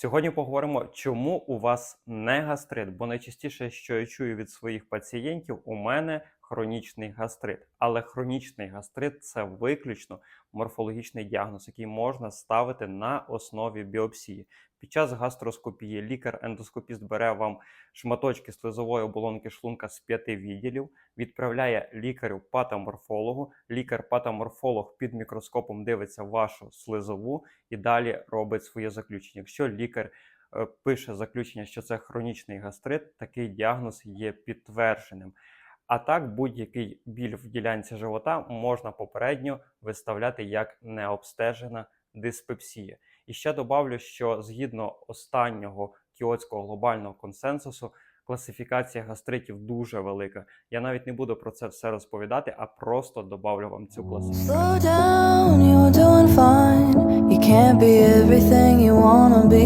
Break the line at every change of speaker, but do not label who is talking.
Сьогодні поговоримо, чому у вас не гастрит, бо найчастіше, що я чую від своїх пацієнтів, у мене хронічний гастрит. Але хронічний гастрит це виключно морфологічний діагноз, який можна ставити на основі біопсії. Під час гастроскопії лікар-ендоскопіст бере вам шматочки слизової оболонки шлунка з п'яти відділів, відправляє лікарю-патоморфологу. Лікар-патоморфолог під мікроскопом дивиться вашу слизову і далі робить своє заключення. Якщо лікар е, пише заключення, що це хронічний гастрит, такий діагноз є підтвердженим. А так, будь-який біль в ділянці живота можна попередньо виставляти як необстежена диспепсія. І ще добавлю, що згідно останнього кіотського глобального консенсусу, класифікація гастритів дуже велика. Я навіть не буду про це все розповідати, а просто добавлю вам цю класифікацію.